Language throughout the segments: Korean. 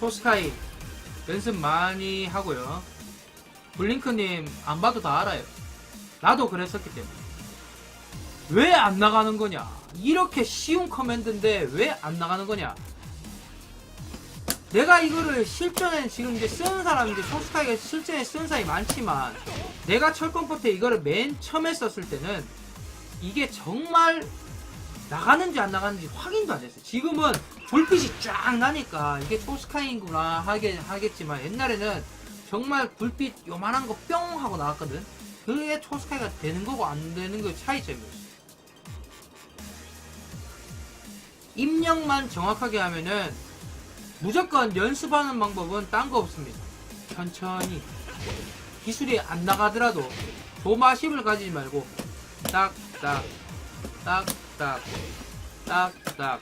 초스카이 연습 많이 하고요. 블링크님 안 봐도 다 알아요. 나도 그랬었기 때문에. 왜 안 나가는 거냐? 이렇게 쉬운 커맨드인데 왜 안 나가는 거냐? 내가 이거를 실전에 지금 이제 쓰는 사람이 이제 초스카이가 실전에 쓰는 사람이 많지만 내가 철권포트 이거를 맨 처음에 썼을 때는 이게 정말 나가는지 안 나가는지 확인도 안 됐어요. 지금은 불빛이 쫙 나니까 이게 초스카이구나 하게, 하겠지만 옛날에는 정말 불빛 요만한 거 뿅 하고 나왔거든. 그게 초스카이가 되는 거고 안 되는 거 차이점이었어. 입력만 정확하게 하면은 무조건 연습하는 방법은 딴 거 없습니다. 천천히 기술이 안 나가더라도 조마심을 가지지 말고 딱딱 딱딱 딱딱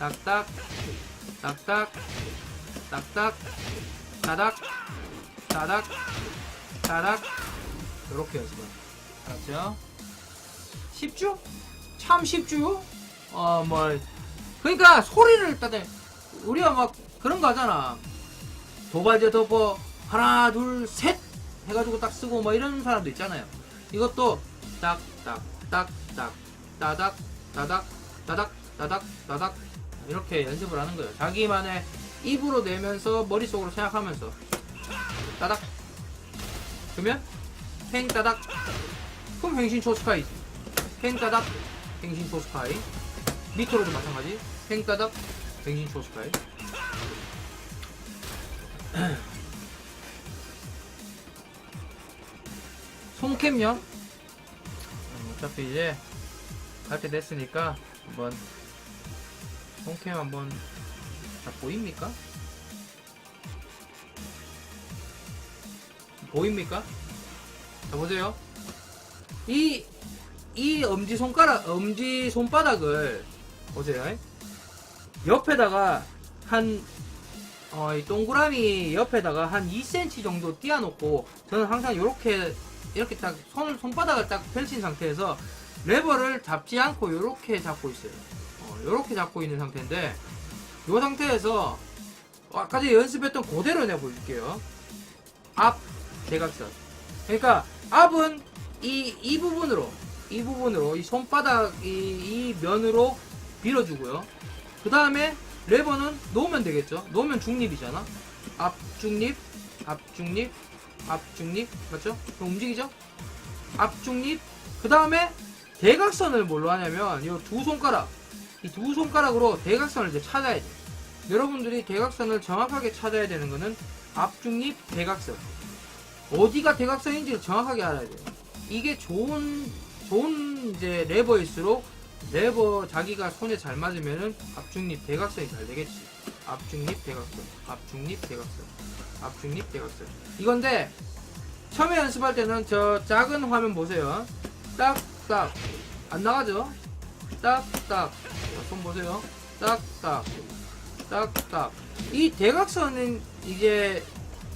딱딱 딱딱 딱딱 따닥 따닥 따닥 이렇게 연습을 알았죠? 쉽죠? 참 쉽죠? 어뭐 그러니까 소리를 따대 우리가 막 그런 거 하잖아 도발제 덮어 하나 둘 셋 해가지고 딱 쓰고 뭐 이런 사람도 있잖아요 이것도 딱딱 딱딱 따닥 따닥 따닥 따닥 따닥 이렇게 연습을 하는 거예요. 자기만의 입으로 내면서 머릿속으로 생각하면서. 따닥. 그러면 팽 따닥. 그럼 행신 초스카이. 팽 따닥. 행신 초스카이. 밑으로도 마찬가지. 팽 따닥. 행신 초스카이. 손캠요 음, 어차피 이제 갈 때 됐으니까 한번 손캠 한번 다 보입니까? 보입니까? 자 보세요. 이, 이 엄지 손가락, 엄지 손바닥을 보세요. 옆에다가 한, 어, 이 동그라미 옆에다가 한 2cm 정도 띄워놓고 저는 항상 이렇게 이렇게 딱 손을 손바닥을 딱 펼친 상태에서 레버를 잡지 않고 이렇게 잡고 있어요. 어, 이렇게 잡고 있는 상태인데 이 상태에서 아까 연습했던 그대로 보여줄게요. 앞 대각선. 그러니까 앞은 이, 이 부분으로 이 부분으로 이 손바닥 이, 이 면으로 밀어주고요. 그 다음에 레버는 놓으면 되겠죠. 놓으면 중립이잖아. 앞 중립, 앞 중립, 앞 중립 맞죠? 그럼 움직이죠? 앞 중립. 그 다음에 대각선을 뭘로 하냐면 이 두 손가락, 이 두 손가락으로 대각선을 이제 찾아야 돼. 여러분들이 대각선을 정확하게 찾아야 되는 거는 앞 중립, 대각선. 어디가 대각선인지를 정확하게 알아야 돼요. 이게 좋은 좋은 이제 레버일수록 레버 자기가 손에 잘 맞으면은 앞중립 대각선이 잘 되겠지. 앞중립 대각선, 앞중립 대각선, 앞중립 대각선. 이건데 처음에 연습할 때는 저 작은 화면 보세요. 딱딱 안 나가죠? 딱딱 자, 손 보세요. 딱딱. 딱딱. 이 대각선은 이제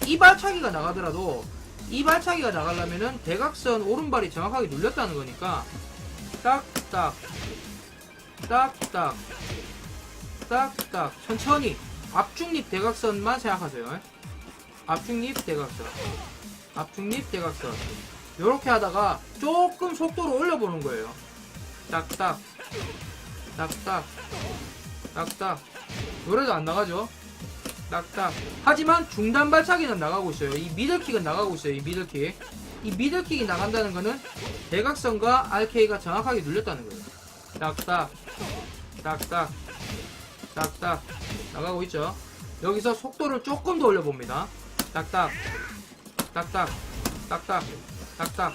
이발차기가 나가더라도 이발차기가 나가려면은 대각선 오른발이 정확하게 눌렸다는 거니까 딱딱. 딱딱. 딱딱. 천천히 앞중립 대각선만 생각하세요. 앞중립 대각선. 앞중립 대각선. 요렇게 하다가 조금 속도를 올려보는 거예요. 딱딱 딱딱 딱딱 노래도 안 나가죠? 딱딱 하지만 중단 발차기는 나가고 있어요. 이 미들킥은 나가고 있어요 이 미들킥. 이 미들킥이 나간다는 거는 대각선과 RK가 정확하게 눌렸다는 거예요. 딱딱 딱딱 딱딱 나가고 있죠? 여기서 속도를 조금 더 올려봅니다. 딱딱 딱딱 딱딱 딱딱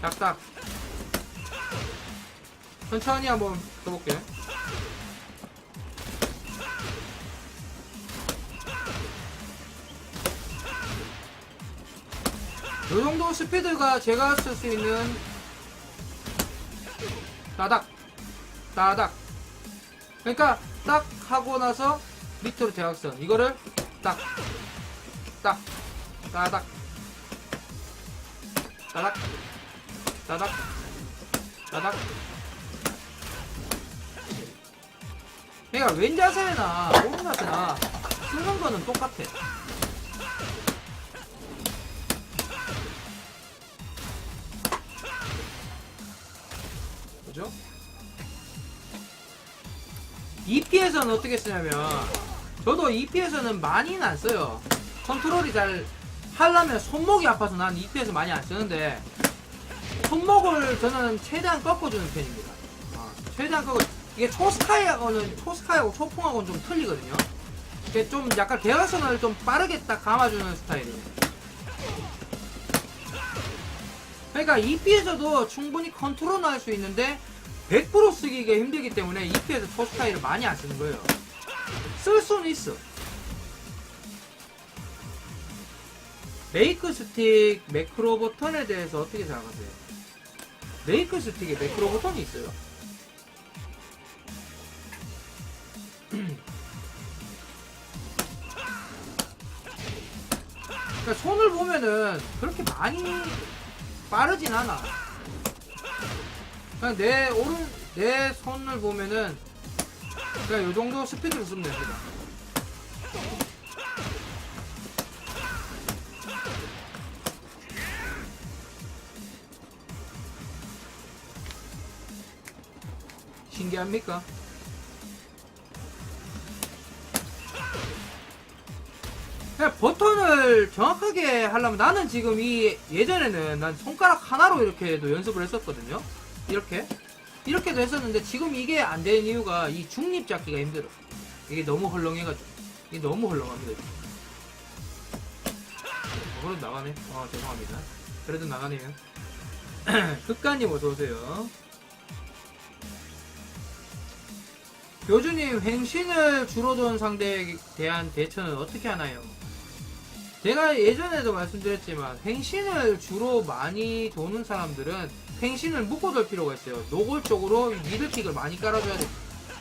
딱딱 천천히 한번 해볼게요 요 정도 스피드가 제가 쓸 수 있는 따닥 따닥. 그러니까 딱 하고 나서 밑으로 대각선. 이거를 딱 딱 따닥. 따닥 따닥 따닥 그러니까 왼 자세나 오른 자세나 하는 거는 똑같아. 그죠? EP에서는 어떻게 쓰냐면 저도 EP에서는 많이는 안 써요. 컨트롤이 잘 하려면 손목이 아파서 난 EP에서 많이 안 쓰는데 손목을 저는 최대한 꺾어주는 편입니다. 아, 최대한 꺾어. 이게 초스카이하고는 초스카이하고 초풍하고는 좀 틀리거든요. 이게 좀 약간 대각선을 좀 빠르게 딱 감아주는 스타일이에요. 그러니까 EP에서도 충분히 컨트롤 할 수 있는데 100% 쓰기가 힘들기 때문에 EP에서 초스카이를 많이 안 쓰는 거예요. 쓸 수는 있어. 메이크 스틱 매크로 버튼에 대해서 어떻게 생각하세요? 메이크 스틱에 매크로 버튼이 있어요. 그러니까 손을 보면은 그렇게 많이 빠르진 않아. 그냥 내 오른 내 손을 보면은 그냥 요 정도 스피드로 쓰면 됩니다. 신기합니까? 그냥 버튼을 정확하게 하려면 나는 지금 이 예전에는 난 손가락 하나로 이렇게도 연습을 했었거든요. 이렇게 이렇게도 했었는데 지금 이게 안 되는 이유가 이 중립 잡기가 힘들어. 이게 너무 헐렁해가지고 이게 너무 헐렁합니다. 어, 그래도 나가네. 아 죄송합니다. 그래도 나가네요. 극가님 어서 오세요. 교주님 횡신을 둔 상대에 대한 대처는 어떻게 하나요? 제가 예전에도 말씀드렸지만 횡신을 주로 많이 도는 사람들은 횡신을 묶어둘 필요가 있어요. 노골적으로 미들킥을 많이 깔아줘야 돼.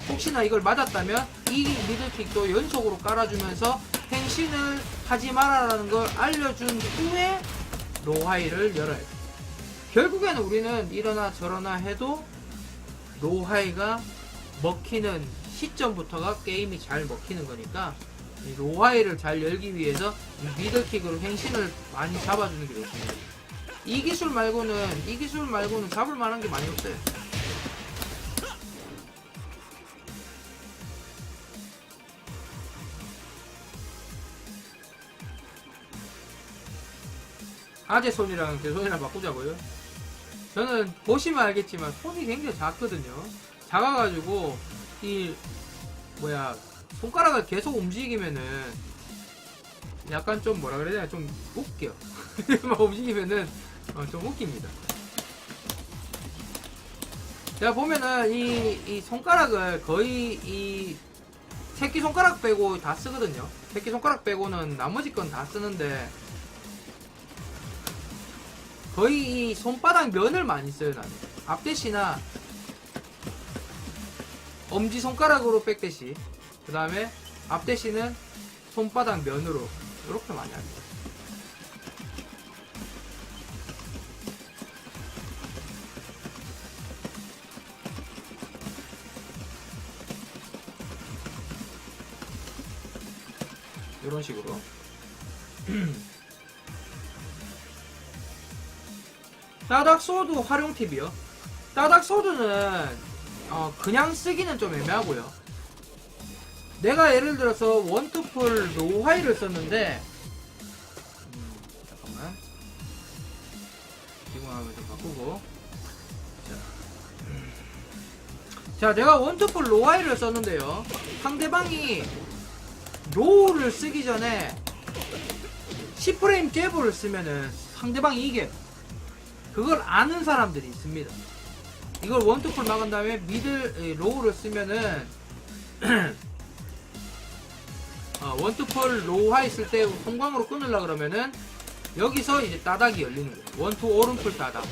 혹시나 이걸 맞았다면 이 미들킥도 연속으로 깔아주면서 횡신을 하지 말아라는 걸 알려준 후에 로하이를 열어야 돼. 결국에는 우리는 이러나 저러나 해도 로하이가 먹히는 시점부터가 게임이 잘 먹히는 거니까 이 로하이를 잘 열기 위해서 이 미들킥으로 행신을 많이 잡아주는 게 좋습니다. 이 기술 말고는 이 기술 말고는 잡을 만한 게 많이 없어요. 아재 손이랑 제 손이랑 바꾸자고요. 저는 보시면 알겠지만 손이 굉장히 작거든요. 작아가지고 이 뭐야 손가락을 계속 움직이면은 약간 좀 뭐라 그래야 되나 좀 웃겨. 막 움직이면은 어, 좀 웃깁니다. 제가 보면은 이, 이 손가락을 거의 이 새끼 손가락 빼고 다 쓰거든요. 새끼 손가락 빼고는 나머지 건 다 쓰는데 거의 이 손바닥 면을 많이 써요 나는. 앞대시나 엄지 손가락으로 백대시 그 다음에 앞대시는 손바닥 면으로 이렇게 많이 합니다. 이런 식으로 따닥 소드 활용 팁이요. 따닥 소드는 어, 그냥 쓰기는 좀 애매하고요. 내가 예를 들어서 원투풀 노하이를 썼는데 음, 잠깐만. 기공하면 좀 바꾸고. 자, 음. 자 내가 원투풀 노하이를 썼는데요. 상대방이 로우를 쓰기 전에 10프레임 제보를 쓰면은 상대방이 이게 그걸 아는 사람들이 있습니다. 이걸 원투풀 막은 다음에 미들 에, 로우를 쓰면은 어, 원투풀 로우하 있을 때 성광으로 끊으려 그러면은 여기서 이제 따닥이 열리는 거예요. 원투 오른풀 따닥.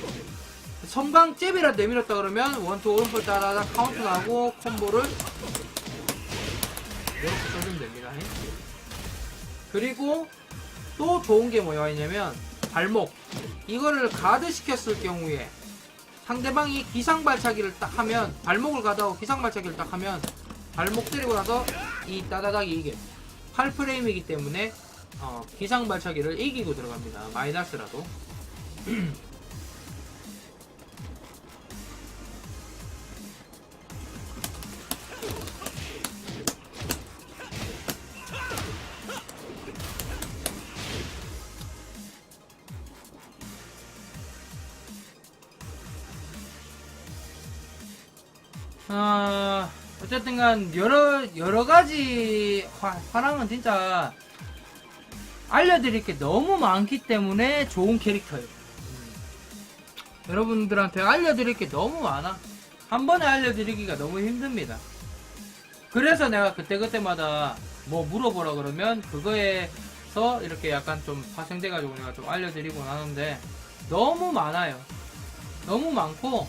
성광 잽이라도 내밀었다 그러면 원투 오른풀 따닥 카운트 나고 콤보를 이렇게 써주면 됩니다. 그리고 또 좋은 게 뭐가 있냐면 발목. 이거를 가드 시켰을 경우에 상대방이 기상발차기를 딱 하면 발목을 가다고 기상발차기를 딱 하면 발목 때리고 나서 이 따다닥이 이게 8프레임이기 때문에 어, 기상 발차기를 이기고 들어갑니다. 마이너스라도. 아, 어쨌든 간 여러 여러 가지 화, 화랑은 진짜 알려드릴 게 너무 많기 때문에 좋은 캐릭터예요. 음. 여러분들한테 알려드릴 게 너무 많아. 한 번에 알려드리기가 너무 힘듭니다. 그래서 내가 그때그때마다 뭐 물어보라 그러면 그거에서 이렇게 약간 좀 파생돼가지고 내가 좀 알려드리고 하는데 너무 많아요. 너무 많고,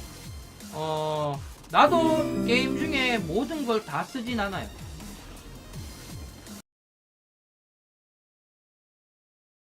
어, 나도 게임 중에 모든 걸 다 쓰진 않아요.